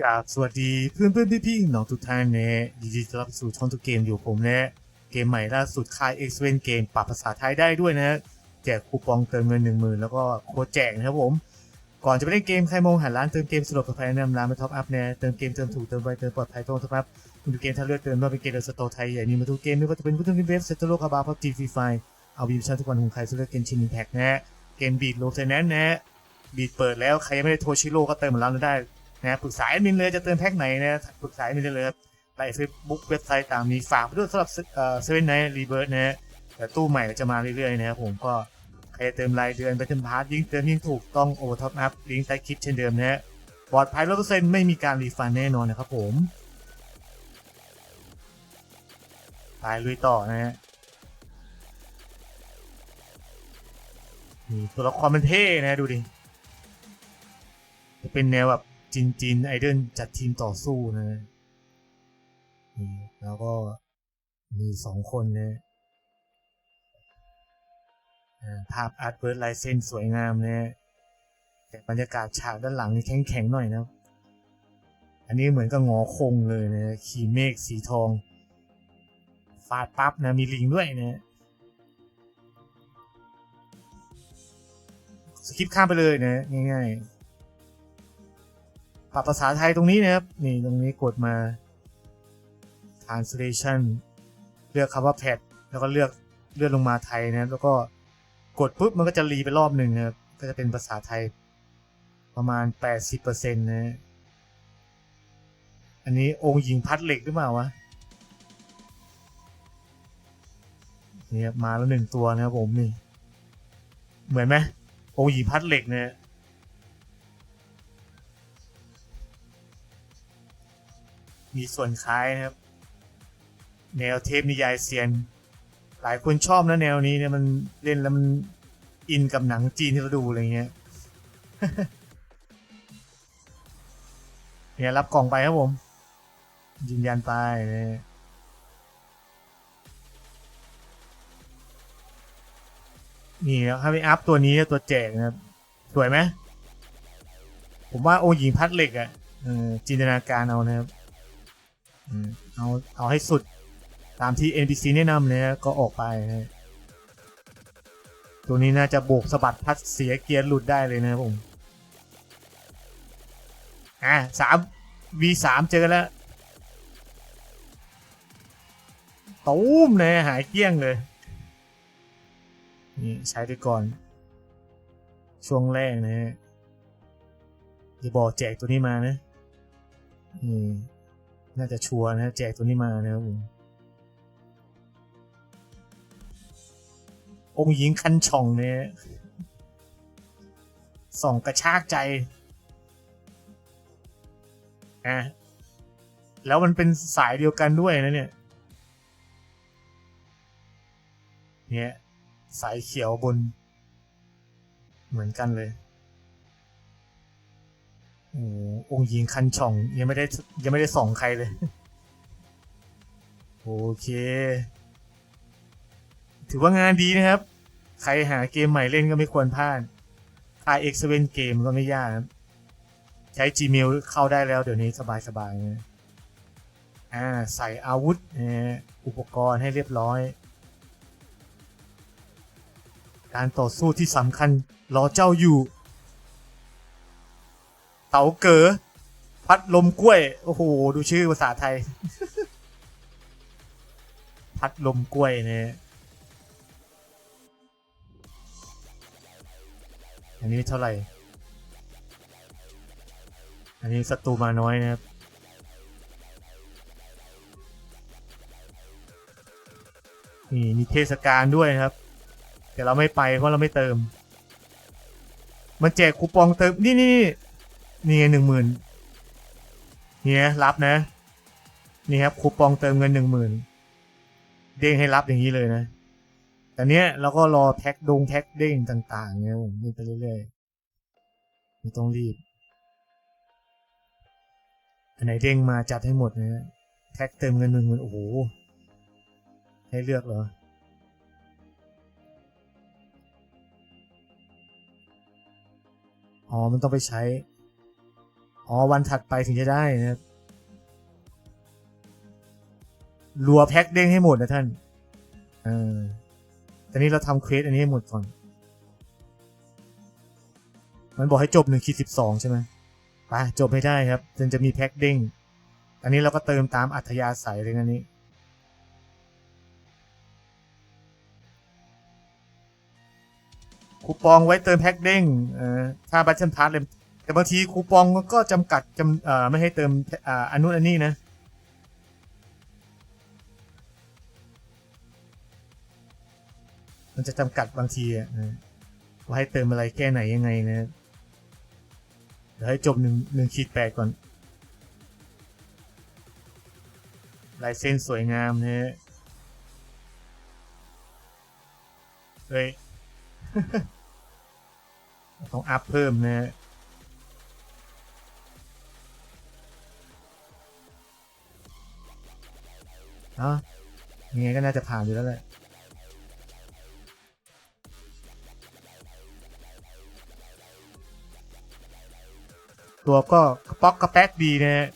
กราบสวัสดีเพื่อนเพื่อนพี่พี่น้องทุกท่านนะยินดีต้อนรับสู่ช่องทุกเกมอยู่ผมนะเกมใหม่ล่าสุดค่าย X เ e n เกมปรับภาษาไทยได้ด้วยนะ แจกคูปองเติมเงินหนึ่งหมื่นแล้วก็โค้ดแจกนะครับผม ก่อนจะไปเล่นเกมใครมองหาร้านเติมเกมสะดวกปลอดภัยแนะนำร้านมาท็อปอัพนะเติมเกมเติมถูกเติมไวเติมปลอดภัยตรงท็อปอัพคุณดูเกมถ้าเลือกเติมว่าเป็นเกมเดอะสโตร์ไทยใหญ่นี่มาทุกเกมไม่ว่าจะเป็นพุทธนิเวศเซตโลคาบาพับจีฟรีไฟเอาบีมชั่นทุกวันของใครซื้อเลือกเกมชินอินแท็กนะเกมบีดโลเทนแนนนะบีดเปิดแล้วใครยังไม่ได้โทชิโร่ก็เติมเหมือนเราได้ นะปรึกษาแอดมินเลยจะเติมแพ็กไหนนะปรึกษาแอดมินได้เลยครับไลน์เฟซบุ๊กเว็บไซต์ต่างมีฝากไปด้วยสำหรับเซเว่นไนท์รีเบิร์ดนะฮะแต่ตู้ใหม่จะมาเรื่อยๆนะครับผมก็ใครจะเติมรายเดือนไปเติมพาร์ทยิ่งเติมยิ่งถูกต้องโอท็อปอัพลิงก์ใต้คลิปเช่นเดิมนะฮะปลอดภัยร้อยเปอร์เซ็นต์ไม่มีการรีฟันแน่นอนนะครับผมไปลุยต่อนะฮะนี่ตัวละครมันเท่นะดูดิจะเป็นแนวแบบ จินจินไอเดนจัดทีมต่อสู้นะนี่แล้วก็มีสองคนนะภาพอาร์ตเวิร์ดลายเส้นสวยงามนะแต่บรรยากาศฉากด้านหลังนี่แข็งแข็งๆหน่อยนะ อันนี้เหมือนกับงอคงเลยนะขี่เมฆสีทองฟาดปั๊บนะมีลิงด้วยนะสกิปข้ามไปเลยนะ ง่ายๆ ปรับภาษาไทยตรงนี้นะครับ นี่ตรงนี้กดมา translation เลือกคำว่า pad แล้วก็เลือกเลื่อนลงมาไทยนะครับ แล้วก็กดปุ๊บมันก็จะรีไปรอบหนึ่งนะครับ ก็จะเป็นภาษาไทยประมาณ 80%นะอันนี้องค์หญิงพัดเหล็กหรือเปล่าวะนี่ครับมาแล้วหนึ่งตัวนะครับผมนี่ เหมือนไหมองค์หญิงพัดเหล็กเนี่ย มีส่วนคล้ายนะครับ แนวเทพนิยายเซียน หลายคนชอบนะแนวนี้เนี่ยมันเล่นแล้วมันอินกับหนังจีนที่เราดูอะไรเงี้ยเนี่ยรับกล่องไปครับผม ยืนยันไปเนี่ยนี่ครับถ้าไปอัพตัวนี้ตัวแจกนะครับ สวยไหมผมว่าโอหญิงพัดเหล็กอะ่ะจินตนาการเอานะครับ เอาเอาให้สุดตามที่ NPC แนะนำเลยนะก็ออกไปนะตัวนี้น่าจะโบกสะบัดพัดเสียเกียร์หลุดได้เลยนะผม อะสาม V สามเจอกันแล้วตูมเลยหายเกี้ยงเลย นี่ใช้ไปก่อน ช่วงแรกนะฮะอย่าบอกแจกตัวนี้มานะ อืม น่าจะชัวร์นะแจกตัวนี้มานะครับผมองค์หญิงคันช่องเนี่ยส่องกระชากใจอะแล้วมันเป็นสายเดียวกันด้วยนะเนี่ย เนี่ย สายเขียวบน เหมือนกันเลย โอ้ องค์หญิงคันช่อง ยังไม่ได้ยังไม่ได้ส่องใครเลย โอเค ถือว่างานดีนะครับ ใครหาเกมใหม่เล่นก็ไม่ควรพลาด RX7 เกมก็ไม่ยากนะใช้ Gmail เข้าได้แล้วเดี๋ยวนี้สบายๆนะอ่าใส่อาวุธอุปกรณ์ให้เรียบร้อย การต่อสู้ที่สำคัญรอเจ้าอยู่าเก๋อพัดลมกล้วย โอ้โห ดูชื่อภาษาไทย พัดลมกล้วยเนี่ยอันนี้เท่าไหร่ อันนี้ศัตรูมาน้อยนะครับ นี่มีเทศกาลด้วยนะครับ แต่เราไม่ไปเพราะเราไม่เติม มันแจกคูปองเติม นี่นี่ นี่หนึ่งหมื่นเนี่ยรับนะ นี่ครับคูปองเติมเงินหนึ่งหมื่นเด้งให้รับอย่างนี้เลยนะ แต่เนี้ยเราก็รอแท็กดงแท็กเด้งต่างๆเนี่ยผมนี่ไปเรื่อยๆไม่ต้องรีบ อันไหนเด้งมาจัดให้หมดนะแท็กเติมเงินหนึ่งหมื่นโอ้โห ให้เลือกเหรออ๋อ มันต้องไปใช้ อ๋อวันถัดไปถึงจะได้นะครับรัวแพ็คเด้งให้หมดนะท่าน เออตอนนี้เราทำเควสอันนี้ให้หมดก่อน มันบอกให้จบหนึ่งขีดสิบสองใช่ไหมไปจบให้ได้ครับจนจะมีแพ็คเด้ง อันนี้เราก็เติมตามอัธยาศัยเลยนะนี้ คูปองไว้เติมแพ็คเด้ง เอ่อถ้าบัตเทิลพาร์ทเลย แต่บางทีคูปองก็จำกัดจำไม่ให้เติมอันนู้นอันนี้นะ มันจะจำกัดบางทีว่าให้เติมอะไรแก้ไหนยังไงนะ เดี๋ยวให้จบหนึ่งหนึ่งขีดแปดก่อน ลายเส้นสวยงามนะฮะเฮ้ย ต้องอัพเพิ่มนะฮะ เอ้ายังไงก็น่าจะผ่านอยู่แล้วแหละตัวก็กระป๊อกกระแป๊กดีนะฮะ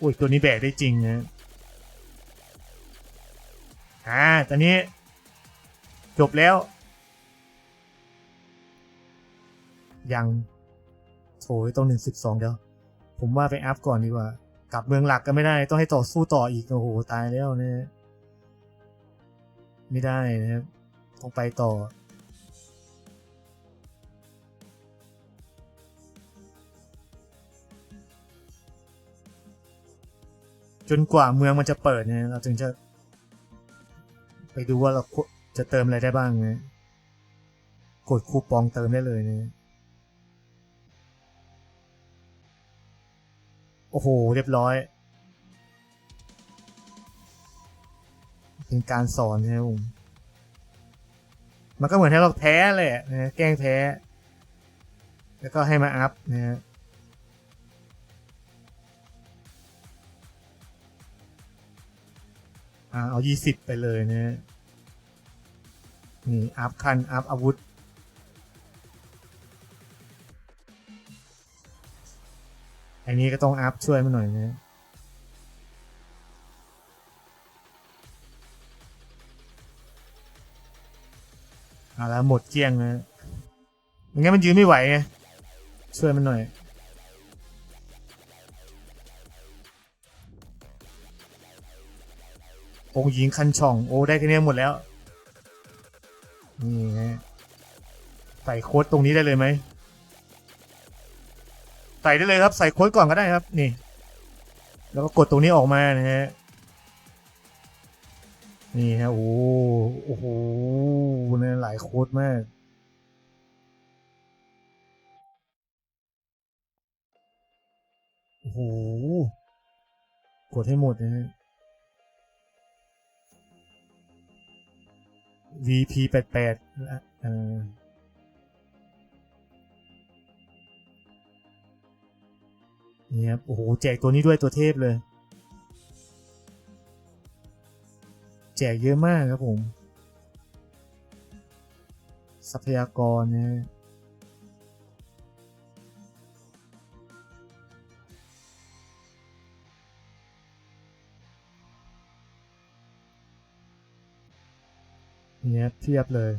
อุ้ยตัวนี้แบกได้จริงนะอ่าตอนนี้ จบแล้ว ยังโถยต้องหนึ่งสิบสองเดียว ผมว่าไปอัพก่อนดีกว่า กลับเมืองหลักก็ไม่ได้ ต้องให้ต่อสู้ต่ออีก โอ้โห ตายแล้วเนี่ยไม่ได้นะครับ ต้องไปต่อ จนกว่าเมืองมันจะเปิดเนี่ยเราถึงจะ ไปดูว่าเราจะเติมอะไรได้บ้างนะกดคูปองเติมได้เลยนะ โอ้โห เรียบร้อย เป็นการสอนนะครับผมมันก็เหมือนให้เราแพ้แหละนะแกล้งแพ้ แล้วก็ให้มาอัพนะฮะเอายี่สิบไปเลยนะฮะนี่ อัพคัน อัพอาวุธ อันนี้ก็ต้องอัพช่วยมันหน่อยนะเอาแล้วหมดเกลี้ยงนะไม่งั้นมันยืนไม่ไหวไงช่วยมันหน่อย องหญิงคันช่อง โอ้ได้แค่นี้หมดแล้ว นี่ฮะใส่โค้ดตรงนี้ได้เลยไหม ใส่ได้เลยครับ ใส่โค้ดก่อนก็ได้ครับ นี่ แล้วก็กดตรงนี้ออกมานะฮะ นี่ฮะ โอ้โหเนี่ยหลายโค้ดมาก โอ้โห กดให้หมดนะฮะ VP แปดแปดเออ นี่ครับโอ้โหแจกตัวนี้ด้วยตัวเทพเลย แจกเยอะมากครับผม ทรัพยากรนะเนี่ยเทียบเลย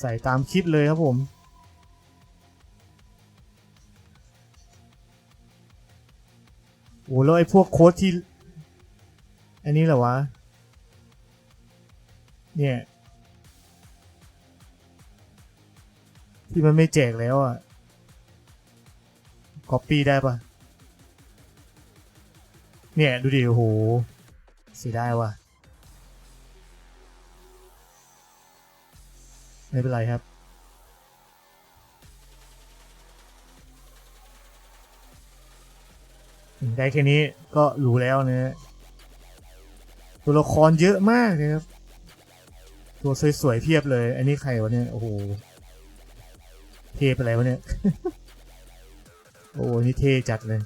ใส่ตามคลิปเลยครับผม อ้แล้วไอ้พวกโค้ดที่ อันนี้เหรอวะ เนี่ย ที่มันไม่แจกแล้วอะก๊อปปี้ได้ปะเนี่ย ดูดิ โอ้โหเสียดายว่ะ ไม่เป็นไรครับ ได้แค่นี้ก็รู้แล้วนะตัวละครเยอะมากนะครับตัวสวยๆเพียบเลย อันนี้ใครวะเนี่ย โอ้โห เทไปอะไรวะเนี่ย โอ้นี่เทจัดเลย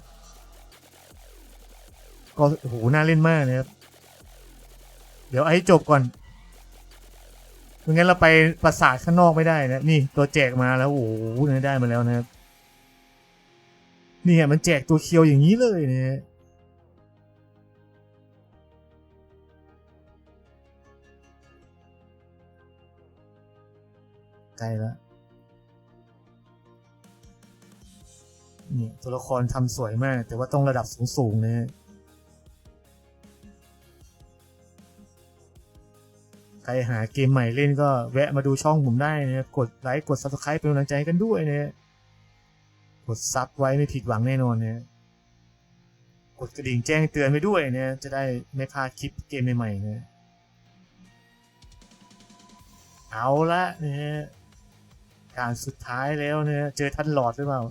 ก็โอ้โห น่าเล่นมากนะครับ เดี๋ยวไอ้จบก่อนไม่งั้นเราไปปราสาทข้างนอกไม่ได้นะ นี่ตัวแจกมาแล้ว โอ้โหนี่ได้มาแล้วนะครับ นี่ไงมันแจกตัวเคียวอย่างนี้เลยเนี่ยใกล้แล้วเนี่ยตัวละครทำสวยมาก แต่ว่าต้องระดับสูงๆนะฮะใครหาเกมใหม่เล่นก็แวะมาดูช่องผมได้นะกดไลค์ กด Subscribe เป็นกำลังใจกันด้วยนะ กดซับไว้ไม่ผิดหวังแน่นอนนะฮะกดกระดิ่งแจ้งเตือนไว้ด้วยนะจะได้ไม่พลาดคลิปเกมใหม่ๆนะเอาละนะฮะการสุดท้ายแล้วนะฮะเจอท่านหลอดหรือเปล่า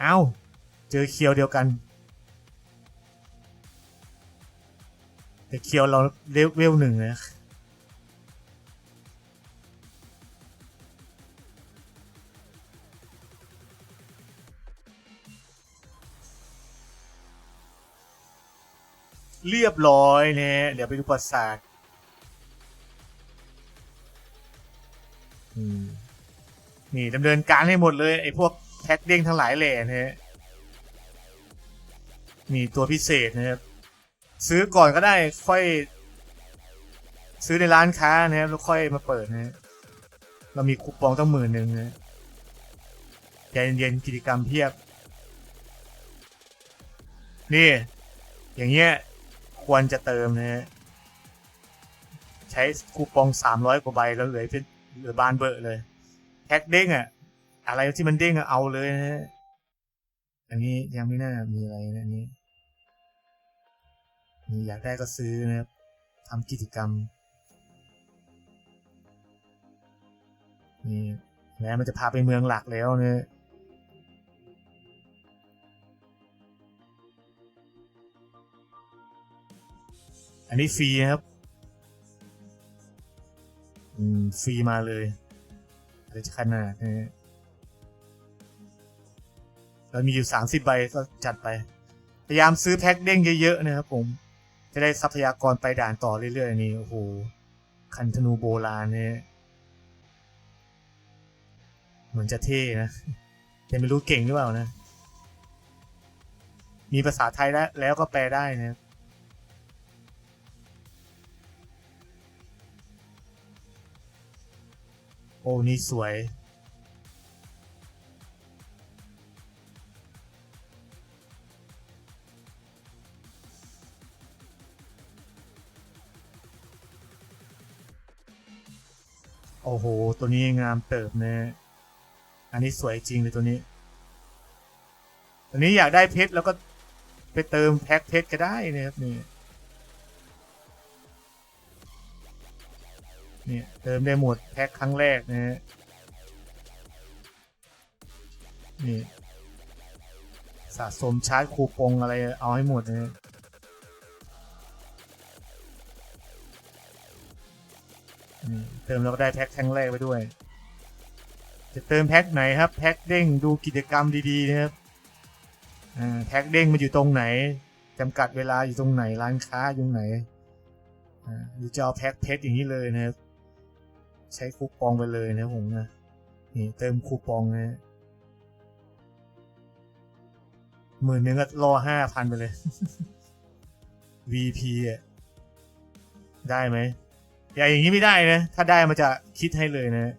เอาเจอเคียวเดียวกันแต่เคียวเราเลเวลหนึ่งนะ เรียบร้อยเนี่ยเดี๋ยวไปดูประสาทนี่ดำเนินการให้หมดเลยไอ้พวกแท็กเด้งทั้งหลายแหล่นะฮะมีตัวพิเศษนะครับ ซื้อก่อนก็ได้ค่อย ซื้อในร้านค้านะครับแล้วค่อยมาเปิดนะฮะเรามีคูปองตั้งหมื่นหนึ่งนะใจเย็นๆกิจกรรมเพียบ นี่ อย่างเงี้ย ควรจะเติมนะฮะใช้คูปองสามร้อยกว่าใบแล้วเหลือเป็นเหลือบานเบอร์เลยแท็กเด้งอะอะไรที่มันเด้งอะเอาเลยนะฮะอันนี้ยังไม่น่ามีอะไรนะอันนี้มีอยากได้ก็ซื้อนะครับทำกิจกรรมนี่แล้วมันจะพาไปเมืองหลักแล้วเนี่ย อันนี้ฟรีครับ อืม ฟรีมาเลยอะไรจะขนาดนี้เรามีอยู่สามสิบใบก็จัดไป พยายามซื้อแพ็คเด้งเยอะๆนะครับผม จะได้ทรัพยากรไปด่านต่อเรื่อยๆ นี่ โอ้โห คันธนูโบราณเนี่ยเหมือนจะเท่นะ แต่ไม่รู้เก่งหรือเปล่านะ มีภาษาไทยแล้วแล้วก็แปลได้นะ โอ้นี่สวย โอ้โห ตัวนี้งามเติบเนี่ยอันนี้สวยจริงเลยตัวนี้ ตัวนี้อยากได้เพชรแล้วก็ไปเติมแพ็คเพชรก็ได้นะครับนี่ เนี่ยเติมได้หมดแพ็คครั้งแรกนะฮะนี่สะสมชาร์จคูปองอะไรเอาให้หมดนะฮะนี่เติมแล้วก็ได้แพ็คครั้งแรกไปด้วย จะเติมแพ็คไหนครับ แพ็คเด้งดูกิจกรรมดีๆนะครับแพ็คเด้งมันอยู่ตรงไหนจำกัดเวลาอยู่ตรงไหนร้านค้าอยู่ไหนอ่าหรือจะเอาแพ็คเพชรอย่างนี้เลยนะครับ ใช้คูปองไปเลยนะผมนะนี่เติมคูปองนะหมื่นหนึ่งก็รอห้าพันไปเลย VP อะได้ไหมอย่าอย่างนี้ไม่ได้นะ ถ้าได้มันจะคิดให้เลยนะ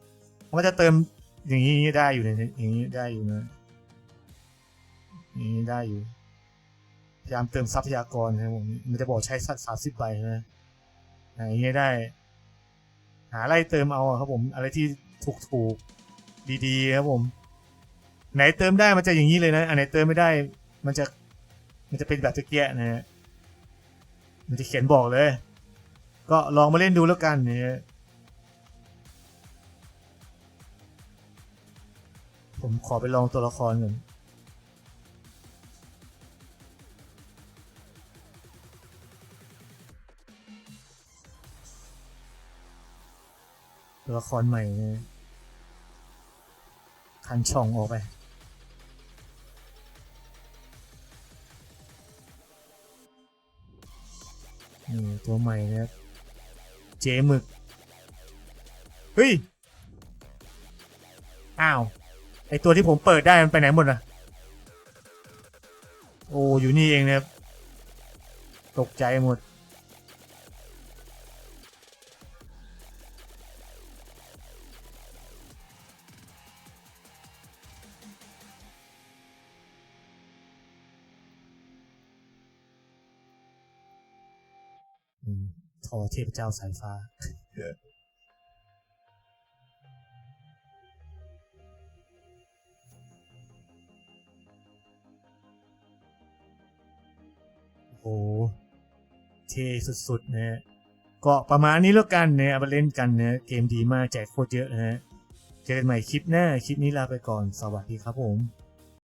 มันจะเติมอย่างนี้ได้อยู่นะอย่างนี้ได้อยู่นะอย่างนี้ได้อยู่พยายามเติมทรัพยากรนะผมมันจะบอกใช้สักสามสิบใบนะอย่างนี้ได้ หาอะไรเติมเอาครับผม อะไรที่ถูกถูกดีๆครับผม ไหนเติมได้มันจะอย่างนี้เลยนะ อันไหนเติมไม่ได้ มันจะมันจะเป็นแบบตะเกียนะฮะมันจะเขียนบอกเลย ก็ลองมาเล่นดูแล้วกันเนี่ยผมขอไปลองตัวละครก่อน ตัวละครใหม่เนี่ยคันช่องออกไป นี่ ตัวใหม่นะครับ เจมึก เฮ้ย อ้าว ไอตัวที่ผมเปิดได้มันไปไหนหมดอะโอ้ อยู่นี่เองนะครับ ตกใจหมด อืมทอเทพเจ้าสายฟ้า โอ้โหเท่สุดๆนะฮะก็ประมาณนี้แล้วกันนะเอามาเล่นกันนะเกมดีมากแจกโคตรเยอะนะฮะเจอกันใหม่คลิปหน้า คลิปนี้ลาไปก่อนสวัสดีครับผม